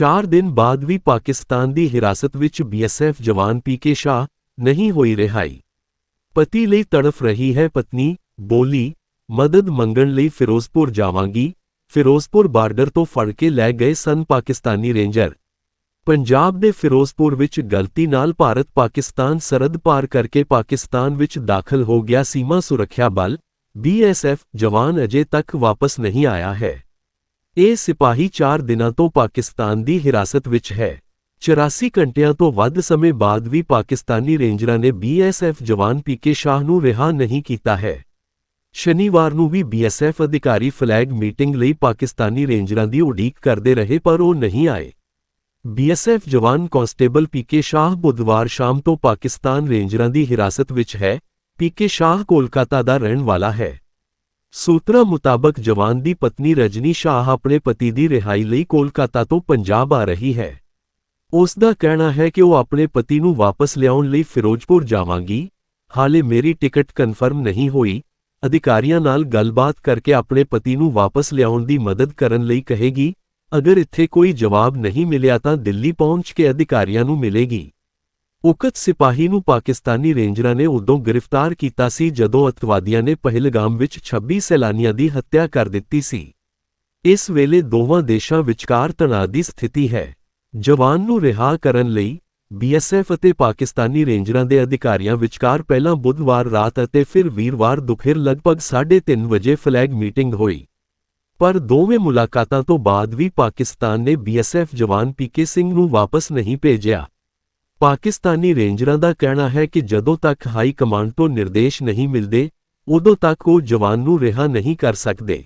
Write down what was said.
4 ਦਿਨ ਬਾਅਦ ਵੀ ਪਾਕਿਸਤਾਨ ਦੀ ਹਿਰਾਸਤ ਵਿੱਚ ਬੀਐਸਐਫ ਜਵਾਨ ਪੀਕੇ ਸ਼ਾਹ ਨਹੀਂ ਹੋਈ ਰਿਹਾਈ। ਪਤੀ ਲਈ ਤੜਫ ਰਹੀ ਹੈ ਪਤਨੀ, ਬੋਲੀ, ਮਦਦ ਮੰਗਣ ਲਈ ਫਿਰੋਜ਼ਪੁਰ ਜਾਵਾਂਗੀ। ਫਿਰੋਜ਼ਪੁਰ ਬਾਰਡਰ ਤੋਂ ਫੜ ਕੇ ਲੈ ਗਏ ਸਨ ਪਾਕਿਸਤਾਨੀ ਰੇਂਜਰ। ਪੰਜਾਬ ਦੇ ਫਿਰੋਜ਼ਪੁਰ ਵਿੱਚ ਗਲਤੀ ਨਾਲ ਭਾਰਤ ਪਾਕਿਸਤਾਨ ਸਰਹੱਦ ਪਾਰ ਕਰਕੇ ਪਾਕਿਸਤਾਨ ਵਿੱਚ ਦਾਖਲ ਹੋ ਗਿਆ ਸੀਮਾ ਸੁਰੱਖਿਆ ਬਲ। ਬੀਐਸਐਫ ਜਵਾਨ ਅਜੇ ਤੱਕ ਵਾਪਸ ਨਹੀਂ ਆਇਆ ਹੈ। ਇਹ ਸਿਪਾਹੀ 4 ਦਿਨਾਂ ਤੋਂ ਪਾਕਿਸਤਾਨ ਦੀ ਹਿਰਾਸਤ ਵਿੱਚ ਹੈ। 84 ਘੰਟਿਆਂ ਤੋਂ ਵੱਧ ਸਮੇਂ ਬਾਅਦ ਵੀ ਪਾਕਿਸਤਾਨੀ ਰੇਂਜਰਾਂ ਨੇ ਬੀਐਸਐਫ ਜਵਾਨ ਪੀਕੇ ਸ਼ਾਹ ਨੂੰ ਰਿਹਾ ਨਹੀਂ ਕੀਤਾ ਹੈ। ਸ਼ਨੀਵਾਰ ਨੂੰ ਵੀ ਬੀਐਸਐਫ ਅਧਿਕਾਰੀ ਫਲੈਗ ਮੀਟਿੰਗ ਲਈ ਪਾਕਿਸਤਾਨੀ ਰੇਂਜਰਾਂ ਦੀ ਉਡੀਕ ਕਰਦੇ ਰਹੇ ਪਰ ਉਹ ਨਹੀਂ ਆਏ। ਬੀਐਸਐਫ ਜਵਾਨ ਕਾਂਸਟੇਬਲ ਪੀਕੇ ਸ਼ਾਹ ਬੁੱਧਵਾਰ ਸ਼ਾਮ ਤੋਂ ਪਾਕਿਸਤਾਨ ਰੇਂਜਰਾਂ ਦੀ ਹਿਰਾਸਤ ਵਿੱਚ ਹੈ। ਪੀਕੇ ਸ਼ਾਹ ਕੋਲਕਾਤਾ ਦਾ ਰਹਿਣ ਵਾਲਾ ਹੈ। ਸੂਤਰਾਂ ਮੁਤਾਬਕ ਜਵਾਨ ਦੀ ਪਤਨੀ ਰਜਨੀ ਸ਼ਾਹ ਆਪਣੇ ਪਤੀ ਦੀ ਰਿਹਾਈ ਲਈ ਕੋਲਕਾਤਾ ਤੋਂ ਪੰਜਾਬ ਆ ਰਹੀ ਹੈ। ਉਸ ਦਾ ਕਹਿਣਾ ਹੈ ਕਿ ਉਹ ਆਪਣੇ ਪਤੀ ਨੂੰ ਵਾਪਸ ਲਿਆਉਣ ਲਈ ਫਿਰੋਜ਼ਪੁਰ ਜਾਵਾਂਗੀ। ਹਾਲੇ ਮੇਰੀ ਟਿਕਟ ਕਨਫਰਮ ਨਹੀਂ ਹੋਈ। ਅਧਿਕਾਰੀਆਂ ਨਾਲ ਗੱਲਬਾਤ ਕਰਕੇ ਆਪਣੇ ਪਤੀ ਨੂੰ ਵਾਪਸ ਲਿਆਉਣ ਦੀ ਮਦਦ ਕਰਨ ਲਈ ਕਹੇਗੀ, ਅਗਰ ਇੱਥੇ ਕੋਈ ਜਵਾਬ ਨਹੀਂ ਮਿਲਿਆ ਤਾਂ ਦਿੱਲੀ ਪਹੁੰਚ ਕੇ ਅਧਿਕਾਰੀਆਂ ਨੂੰ ਮਿਲੇਗੀ। ਉਕਤ ਸਿਪਾਹੀ ਨੂੰ ਪਾਕਿਸਤਾਨੀ ਰੇਂਜਰਾਂ ਨੇ ਉਦੋਂ ਗ੍ਰਿਫਤਾਰ ਕੀਤਾ ਸੀ ਜਦੋਂ ਅਤਵਾਦੀਆਂ ਨੇ ਪਹਿਲਗਾਮ ਵਿੱਚ 26 ਸੈਲਾਨੀਆਂ ਦੀ ਹੱਤਿਆ ਕਰ ਦਿੱਤੀ ਸੀ। ਇਸ ਵੇਲੇ ਦੋਵਾਂ ਦੇਸ਼ਾਂ ਵਿਚਕਾਰ ਤਣਾਅ ਦੀ ਸਥਿਤੀ ਹੈ। ਜਵਾਨ ਨੂੰ ਰਿਹਾ ਕਰਨ ਲਈ ਬੀਐਸਐਫ ਅਤੇ ਪਾਕਿਸਤਾਨੀ ਰੇਂਜਰਾਂ ਦੇ ਅਧਿਕਾਰੀਆਂ ਵਿਚਕਾਰ ਪਹਿਲਾਂ ਬੁੱਧਵਾਰ ਰਾਤ ਅਤੇ ਫਿਰ ਵੀਰਵਾਰ ਦੁਪਹਿਰ ਲਗਭਗ 3:30 ਵਜੇ ਫਲੈਗ ਮੀਟਿੰਗ ਹੋਈ। ਪਰ ਦੋਵੇਂ ਮੁਲਾਕਾਤਾਂ ਤੋਂ ਬਾਅਦ ਵੀ ਪਾਕਿਸਤਾਨ ਨੇ ਬੀਐਸਐਫ ਜਵਾਨ ਪੀਕੇ ਸਿੰਘ ਨੂੰ ਵਾਪਸ ਨਹੀਂ ਭੇਜਿਆ। ਪਾਕਿਸਤਾਨੀ ਰੇਂਜਰਾਂ ਦਾ ਕਹਿਣਾ ਹੈ ਕਿ ਜਦੋਂ ਤੱਕ ਹਾਈ ਕਮਾਂਡ ਤੋਂ ਨਿਰਦੇਸ਼ ਨਹੀਂ ਮਿਲਦੇ, ਉਦੋਂ ਤੱਕ ਉਹ ਜਵਾਨ ਨੂੰ ਰਿਹਾ ਨਹੀਂ ਕਰ ਸਕਦੇ।